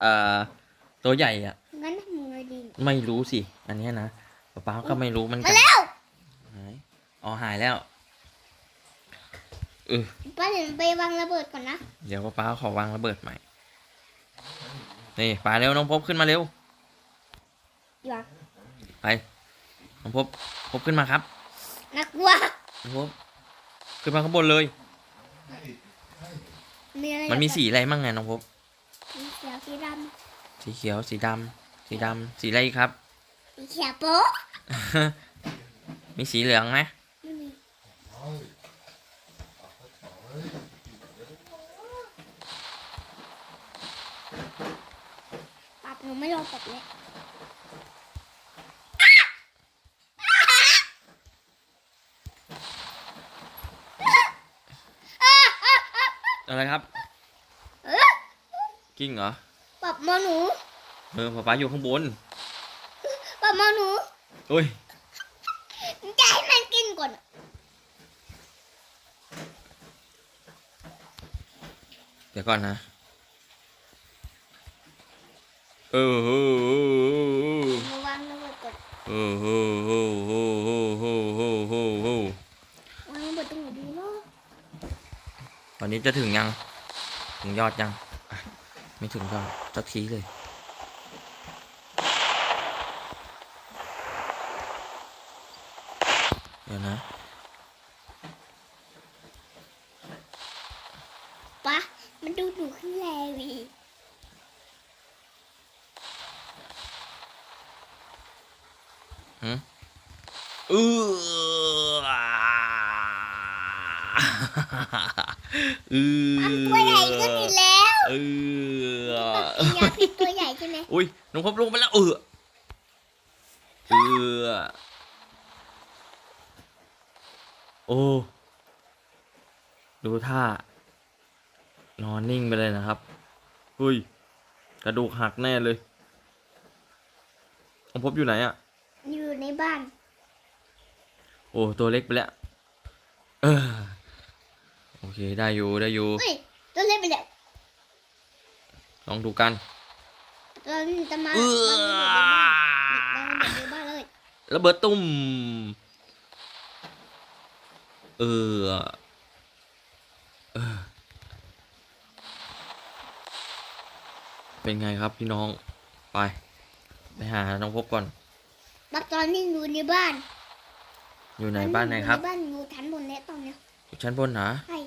เอ่อตัวใหญ่อะงั้นทำไงดี ไม่รู้สิ อันเนี้ยนะป๊าป๊าก็ไม่รู้เหมันกัมานแล้วหายอ๋อหายแล้วเออป้าเดี๋ยวไปวางระเบิดก่อนนะ เดี๋ยวป๊าป๊าขอวางระเบิดใหม่ นี่ปาเร็วน้องพบขึ้นมาเร็ว อย่าไป น้องพบพบขึ้นมาครับ น่ากลัว น้องพบขึ้นมาข้างบนเลย มีอะไรมันมีสีอะไรมั่งไงน้องพบ สีเขียวสีดสีเขียว สีดำสีดำสีอะไรอีกครับำสีเขียวโป๊ะมีสีเหลืองไหมไม่มีปัดหนูไม่ยอมปัดเลยอะไรครับเออกิ้งเหรอ ปับมอหนูเออป๊าป๊าอยู่ข้างบนปับมอหนูโอ้ยจะให้มันกินก่อนเดี๋ยวก่อนนะ เออเออเออมาวางระเบิดก่อนเออเออเออเออเออเออเออเออเออวางระเบิดตรงไหนดีเนาะตอนนี้จะถึงยัง ถึงยอดยังอะ ไม่ถึงยอดสักทีเลย เดี๋ยวนะปะมันดูหนูขึ้นแรงอีกเออเออตัวใหญ่ขึ้นอีกแล้ว เออปักกินยาพิษตัวใหญ่ใช่ไหมอุ้ยน้องพบลงไปแล้วเออเออโอ้ดูท่านอนนิ่งไปเลยนะครับอุ้ยกระดูกหักแน่เลยน้องพบอยู่ไหนอะอยู่ในบ้าน โอ้ตัวเล็กไปแล้วเออโอเคได้อยู่ได้อยู่เฮ้ยตัวเล็กไปแล้ว ลองดูกันตัวจะมาเออวางระเบิดในบ้านวางระเบิดในบ้านเลยระเบิดตุ้มเออเออเป็นไงครับพี่น้อง ไป ไปหาน้องพบก่อนปักตอนนี้อยู่ในบ้าน อยู่ไหนบ้านไหนครับในบ้านอยู่ชั้นบนแล้วตอนเนี้ยอยู่ชั้นบนเหรอ ใช่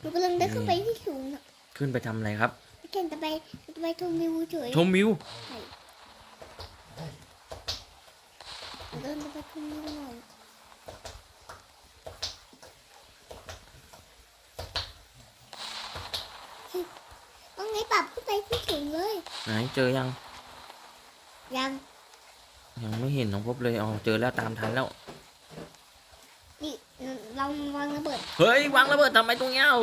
หนูกำลังเดินขึ้นไปที่สูงน่ะขึ้นไปทำอะไรครับ เก่งจะไปจะไปชมวิวเฉยชมวิวใช่เดินไปชมวิวหน่อยต้องไงปรับขึ้นไปที่สูงเลย ไหนเจอยัง ยัง ยังไม่เห็นน้องพบเลยอ๋อเจอแล้วตามทันแล้วนี่เราวางระเบิด เฮ้ยวางระเบิดทำไมตรงเนี้ยเอา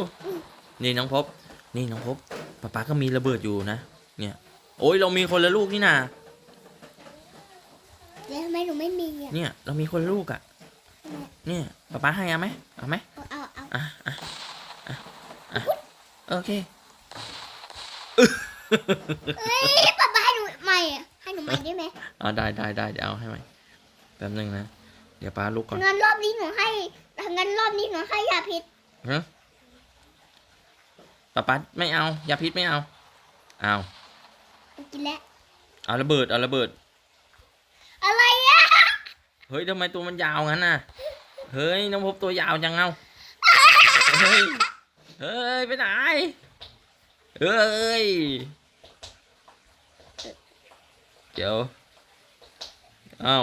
นี่น้องพบ นี่น้องพบ ป๊าป๊าก็มีระเบิดอยู่นะ เนี่ย โอ้ยเรามีคนละลูกนี่นาแล้วทำไมหนูไม่มีอะเนี่ย เรามีคนละลูกอะ่ะ เนี่ยป๊าป๊าให้เอาไหมเอาไหมเอาเอาเอาอะอะอะอะโอเคเอ้ยป๊าป๊าให้หนูใหม่อะให้หนูใหม่ได้ไหมอ่าได้ได้ได้เดี๋ยวเอาให้ไหมแป๊บนึงนะ เดี๋ยวป๊าลุกก่อนงั้นรอบนี้หนูให้งั้นรอบนี้หนูให้ยาพิษฮะ ป๊าป๊าไม่เอายาพิษไม่เอาเอากินแล้วเอาระเบิดเอาระเบิด อะไรอะเฮ้ยทำไมตัวมันยาวงั้นน่ะเฮ้ยน้องพบตัวยาวจังเอาเฮ้ยเฮ้ยไปไหนเฮ้ยเดี๋ยวเอา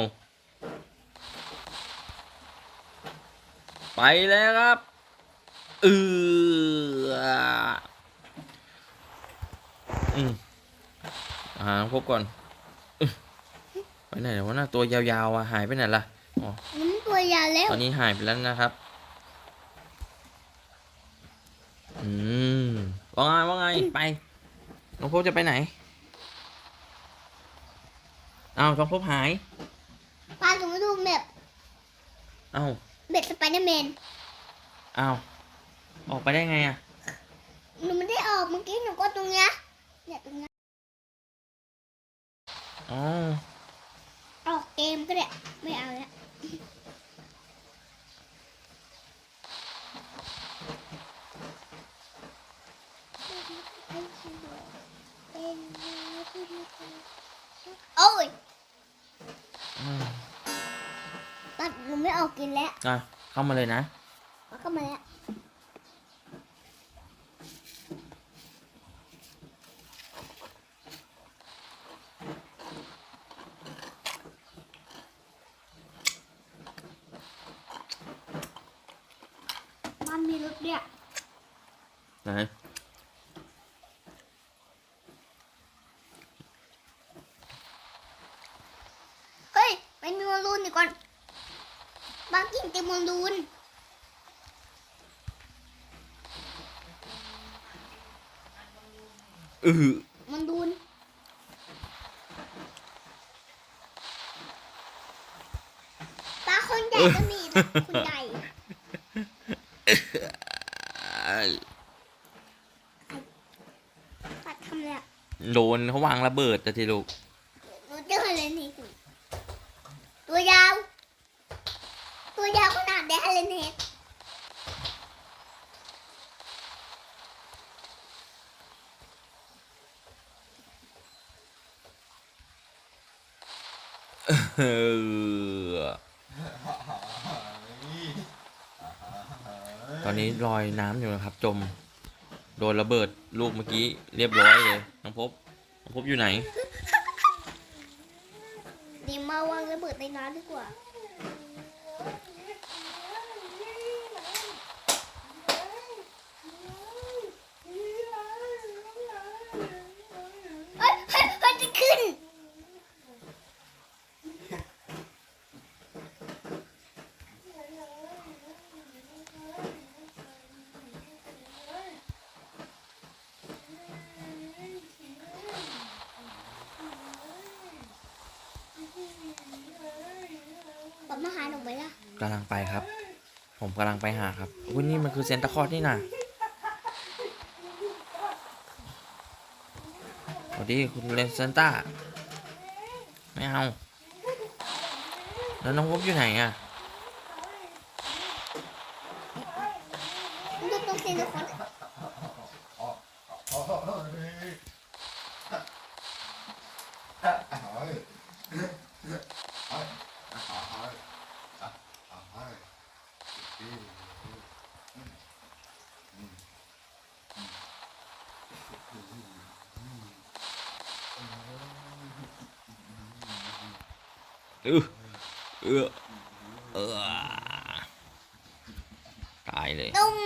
ไปแล้วครับ เอออืมอ่าพบก่อนอึ๊ะไปไหนแล้ววะน่ะตัวยาวๆอะหายไปไหนล่ะอ๋อมันตัวยาแล้วตอนนี้หายไปแล้วนะครับ อืมว่าไงว่าไงไปน้องพบจะไปไหนอ้าวน้องพบหายปลาหนูมาดูแบบอ้าวเบ็ดสไปเดอร์แมนอ้าว ออกไปได้ไงอะ หนูไม่ได้ออกเมื่อกี้หนูก็ตรงเนี้ยเนี่ยตรงเนี้ยอ๋อ ออกเกมก็ได้ไม่เอาแล้วโอ้ยอืม ตัดหนูไม่ออกกินแล้ว อะ เข้ามาเลยนะ แล้วก็มาแล้ว มันมีรถเนี่ยไหนเฮ้ยไปมีมอลลูนดีก่อนบางกินเต็มมอลลูนอือมอลลูนปลาคนใหญ่ก็มีนะคนใหญ่ ปัดทำเลยอะ โดนเขาวางระเบิดจะทีลูกหนูเจอเลยนี่ตัวยาว ตัวยาวขนาดเดฮเลนเฮดเออตอนนี้ลอยน้ำอยู่นะครับ จม โดนระเบิดลูกเมื่อกี้เรียบร้อยเลยน้องพบน้องพบอยู่ไหนดีมาวางระเบิดในน้ำดีกว่า เฮ้ยเฮ้ยเฮ้ยจะขึ้น ป๊ามาหาหนูไหมล่ะ กำลังไปครับ ผมกำลังไปหาครับอุ้ยนี่มันคือเซนตาคอร์นี่นะสวัสดีคุณเลนเซนต้าไม่เอา แล้วน้องพบอยู่ไหนอะ ดูตรงซีนคน เออเออเออตายเลย ตุ้ม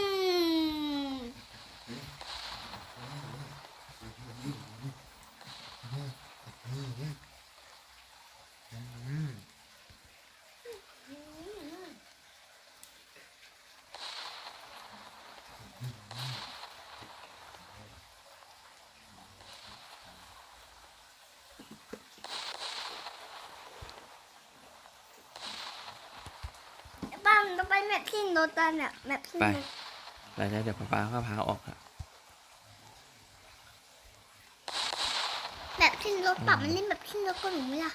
บ้านต้องไป แมทที่โนตันอะแมทที่ไป โนไปแล้วเดี๋ยวป้าๆก็พาออกครับแบบที่รถปรับมันเล่นแบบที่รถก็หนูไหมล่ะ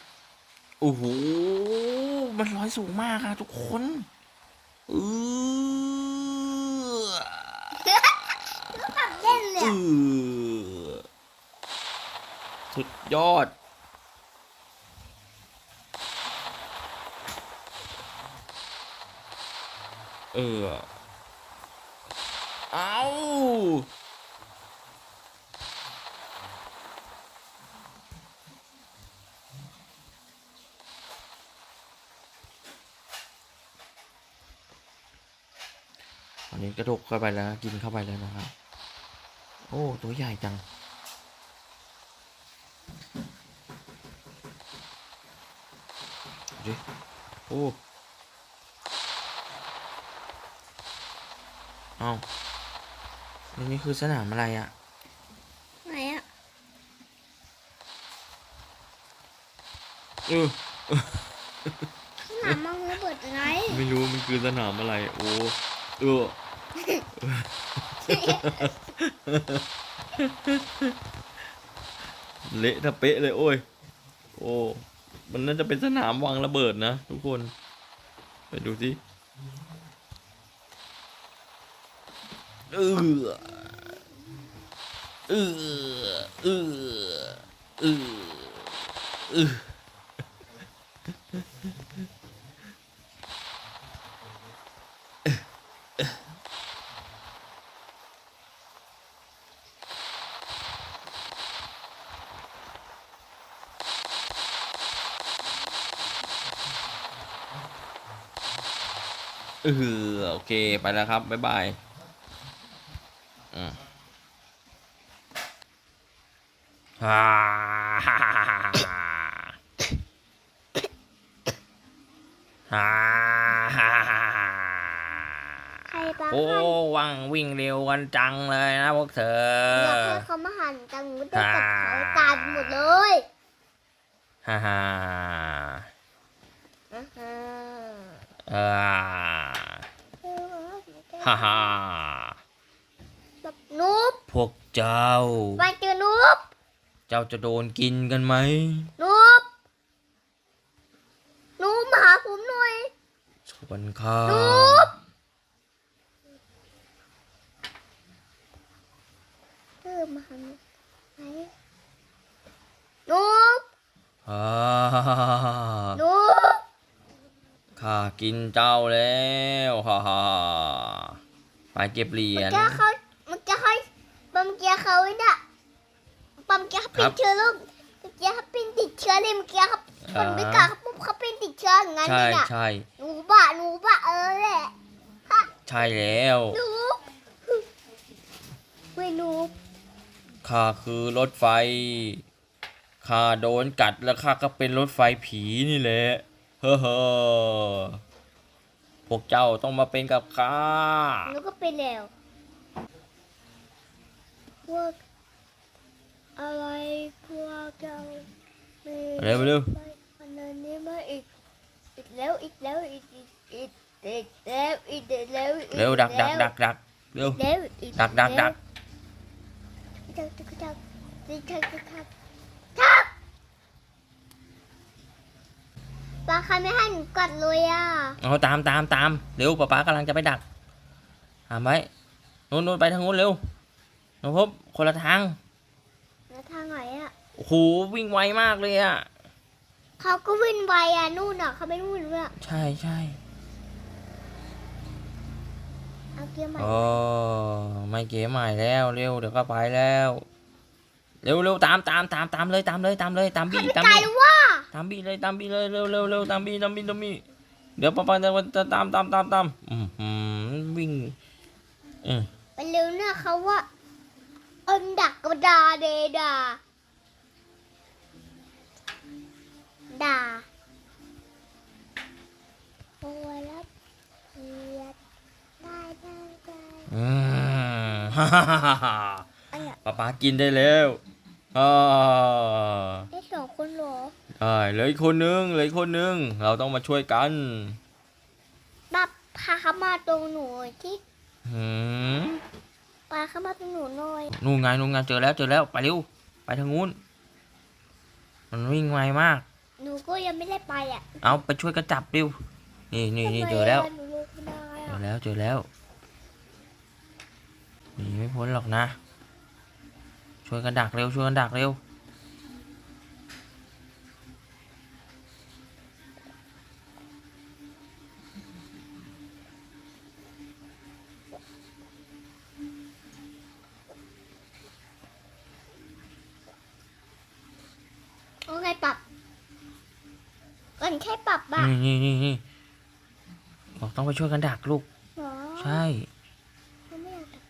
โอ้โห มันลอยสูงมากอะทุกคนเออรถปรับเล่นเลยเออะอสุดยอด เออ เอาตอนนี้กระดกเข้าไปแล้ว กินเข้าไปแล้วนะครับ โอ้ ตัวใหญ่จังดิโอ้ เอาอันนี้คือสนามอะไรอะ่ะ ไหนอะเออสนามมองระเบิดไงไม่รู้มันคือสนามอะไร โอ้เออเละทะเป๊ะเลยโอ้ย โอ้ มันน่าจะเป็นสนามวางระเบิดนะทุกคน ไปดูสิ เออเออเออเออเออเออโอเค ไปแล้วครับ บ๊ายบาย ใครบ้างโอ้วังวิ่งเร็วกันจังเลยนะพวกเธออยากให้เขามาหันจังหนูได้กับเขาตายหมดเลยฮ่าฮ่าอ่าฮะเออฮ่าฮ่าแบบนุ๊บพวกเจ้าไปเจอนุ๊บ เจ้าจะโดนกินกันไหมนุ๊บนุ๊บมาหาผมหน่อยส่วนข้านุ๊บเออมาหาไหนนุ๊บฮ่านุ๊บข้ากินเจ้าแล้วฮ่าฮ่าไปเก็บเหรียญ เมื่อกี้เขาเมื่อกี้เขาเมื่อกี้เขาเนี่ยเมื่ อกี้เขาเป็นเชื้อโรคเมื่อกี้เขาเป็นติดเชื้อเลยเมื่อกี้เขาคนไม่กล้าเขาปุ๊บเขาเป็นติดเชื้ออย่างนั้นใช่เลยเนี่ยใช่หนูบะหนูบะเออแหละใช่แล้วหนูไม่หนูข้าคือรถไฟข้าโดนกัดแล้วข้าก็เป็นรถไฟผีนี่แหละเฮ้อเฮ้อพวกเจ้าต้องมาเป็นกับข้าหนูก็เป็นแล้วพวกอะไรพวกเจ้าไม่ เร็วเร็วไปอันนี้มาอีกอีกแล้วอีกแล้วอีกอีกอีกอีกแล้วอีกแล้วเร็วดักดักดักดักเร็วแล้วอีกดักดักดักดักดักดักดักดักดักดักปลาใครไม่ให้หนูกัดเลยอะเอาตามตามตามเร็วป๊าป๊ากำลังจะไปดักหามไว้นู้นนู้นไปทางนู้นเร็วน้องพบคนละทางแล้วทางไหนอะ โอ้โหวิ่งไวมากเลยอะเขาก็วิ่งไวอะนู่นอะเขาไม่นู่นด้วยใช่ใช่เอาเกียร์ใหม่โอ้ไม่เก๋ใหม่แล้วเร็วเดี๋ยวก็ไปแล้ว เร็วเร็วตามตามตามตามเลยตามเลยตามเลยตามเขาบี้ไม่ตามไกลบี้หรือว่าตามบี้เลยตามบี้เลยเร็วเร็วเร็วตามบี้ตามบี้ตามบี้เดี๋ยวป๊าป๊าจะจะตามตามตามตามอืมอืมวิ่งเออไปเร็วเนี่ยเขาว่าอันดักกระดาเดดา ด่าโอ้ยแล้วเกียดได้ได้ได้อืมฮ่าฮ่าฮ่าฮ่าไอ้อะป๊าป๊ากินได้แล้วอ่าได้สองคนเหรอได้เหลืออีกคนนึงเหลืออีกคนนึง เราต้องมาช่วยกันบับพาเขามาตรงหนูที่หืมปาเข้ามาตรงหนูหน่อยนู่นไงนู่นไงเจอแล้วเจอแล้วไปเร็วไปทางนู้น มันวิ่งไวมาก หนูก็ยังไม่ได้ไปอะเอาไปช่วยกันจับเร็วนี่นี่นี่เจอแล้วทำไมะหนูลงไม่ได้เจอะอแล้วเจอแล้วหนีไม่พ้นหรอกนะ ช่วยกันดักเร็วช่วยกันดักเร็ว โอเคปรับ กันแค่ปรับบ้านี่นี่นี่นี่บอกต้องไปช่วยกันดักลูกหรอใช่ เขาไม่อยากดัก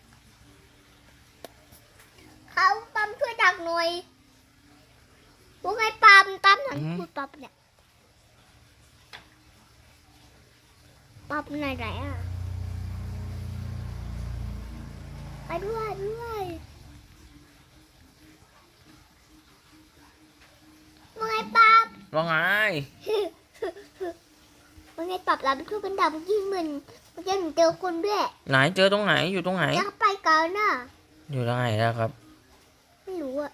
เขาปั๊มช่วยดักหน่อยพวกไอ้ปั๊มตั้มหนังพูดปั๊มเนี่ยปั๊มไหนไหนอะไปด้วยด้วย ว่าไห้มันไงปรับรับทุกกันดาบยิ่งมือนมันจะหนเจอคนด้วยไหนเจอตรงไหนอยู่ตรงไหนจะไปกันน่ะอยู่ตรงไหนนะครับ ไม่รู้อะ